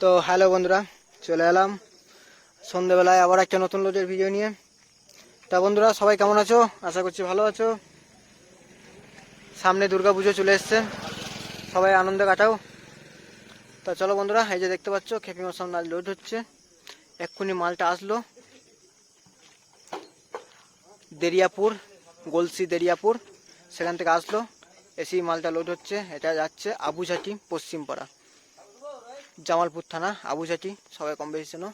তো হ্যালো বন্ধুরা, চলে এলাম সন্ধেবেলায় আবার একটা নতুন লোডের ভিডিও নিয়ে। তা বন্ধুরা, সবাই কেমন আছো? আশা করছি ভালো আছো। সামনে দুর্গা পুজো চলে এসছে। সবাই আনন্দে কাটাও। তা চলো বন্ধুরা, এই যে দেখতে পাচ্ছ, খেপি মশান মাল লোড হচ্ছে। এক্ষুনি মালটা আসলো। দেরিয়াপুর, গলসি দেরিয়াপুর, সেখান থেকে আসলো। এসেই মালটা লোড হচ্ছে, এটা যাচ্ছে আবুঝাটি পশ্চিমপাড়া। জামালপুর থানা আবুঝাটি সবাই কম বেশি চেনো।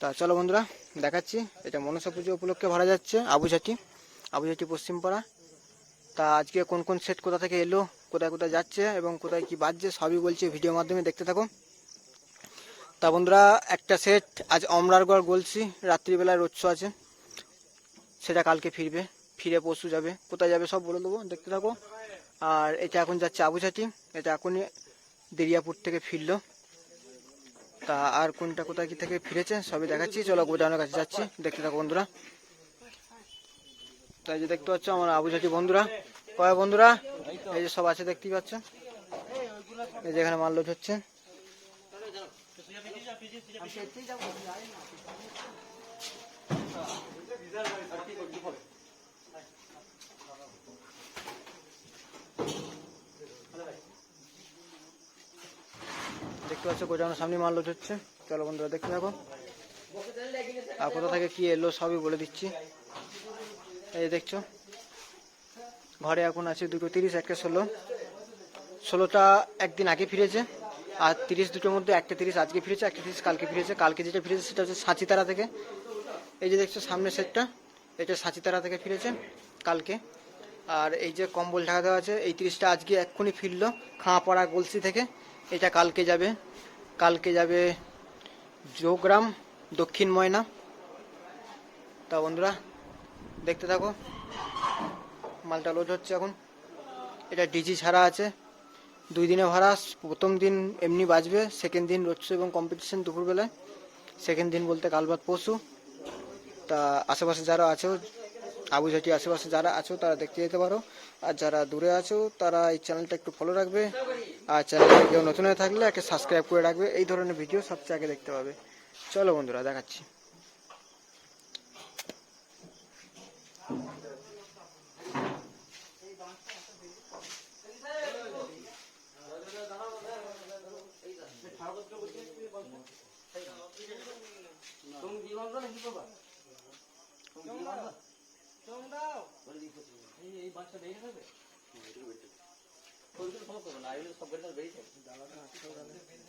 তা চলো বন্ধুরা, দেখাচ্ছি। এটা মনসা পুজো উপলক্ষে ভরা যাচ্ছে আবুঝাটি আবুঝাটি পশ্চিমপাড়া। তা আজকে কোন কোন সেট কোথা থেকে এলো, কোথায় কোথায় যাচ্ছে এবং কোথায় কি বাজছে, সবই বলছে ভিডিওর মাধ্যমে দেখতে থাকো। তা বন্ধুরা, একটা সেট আজ অমরারগড় গলসি রাত্রিবেলায় রোদ আছে। সেটা কালকে ফিরবে, ফিরে পরশু যাবে। কোথায় যাবে সব বলে দেবো, দেখতে থাকো। আর এটা এখন যাচ্ছে আবুঝাটি এটা এখনই দেরিয়াপুর থেকে ফিরলো। তা আর কোনটা কোথায় কি থেকে ফিরেছে সবই দেখাচ্ছি। চলো গোডাউনের কাছে যাচ্ছি। দেখতে থাকো বন্ধুরা। তাই যে দেখতে পাচ্ছ আমার আবুঝাটি বন্ধুরা। কয় বন্ধুরা? এই যে সব আছে দেখতেই পাচ্ছ। এই যেখানে মাল লোড হচ্ছে। দেখতে পাচ্ছ গোডাউনের সামনে মাল লোড হচ্ছে। চলো বন্ধুরা দেখতে থাকো আর কোথা থেকে কি এলো সবই বলে দিচ্ছি। এই দেখছ, ঘরে এখন আছে দুটো তিরিশ, একটা ষোলো। ষোলোটা একদিন আগে ফিরেছে, আর তিরিশ দুটোর মধ্যে একটা তিরিশ আজকে ফিরেছে, একটা তিরিশ কালকে ফিরেছে। কালকে যেটা ফিরেছে সেটা হচ্ছে সাঁচিতারা থেকে। এই যে দেখছ সামনের সেটটা, এটা সাঁচিতারা থেকে ফিরেছে কালকে। আর এই যে কম্বল ঢাকা দেওয়া আছে, এই তিরিশটা আজকে এক্ষুনি ফিরলো খাঁপাড়া গলসি থেকে। এটা কালকে যাবে। কালকে যাবে যোগগ্রাম দক্ষিণ ময়না। তা বন্ধুরা, দেখতে থাকো। মালটা লোড হচ্ছে এখন। এটা ডিজি ছাড়া আছে। দুই দিনে ভাড়া, প্রথম দিন এমনি বাজবে সেকেন্ড দিন শো এবং কম্পিটিশন দুপুরবেলায়। সেকেন্ড দিন বলতে কাল বাদ পরশু। তা আশেপাশে যারা আছো আবুঝাটি আশেপাশে যারা আছো, তারা দেখতে যেতে পারো। আর যারা দূরে আছো, তারা এই চ্যানেলটা একটু ফলো রাখবে। আর চ্যানেলটা কেউ নতুন হয়ে থাকলে একে সাবস্ক্রাইব করে রাখবে। এই ধরনের ভিডিও সবচেয়ে আগে দেখতে পাবে। চলো বন্ধুরা, দেখাচ্ছি। তুমি জীবন নাকি বাবা তুমি জীবন গাছটা বেরিয়ে যাবে সব গাছটা বেরিয়ে যাবে।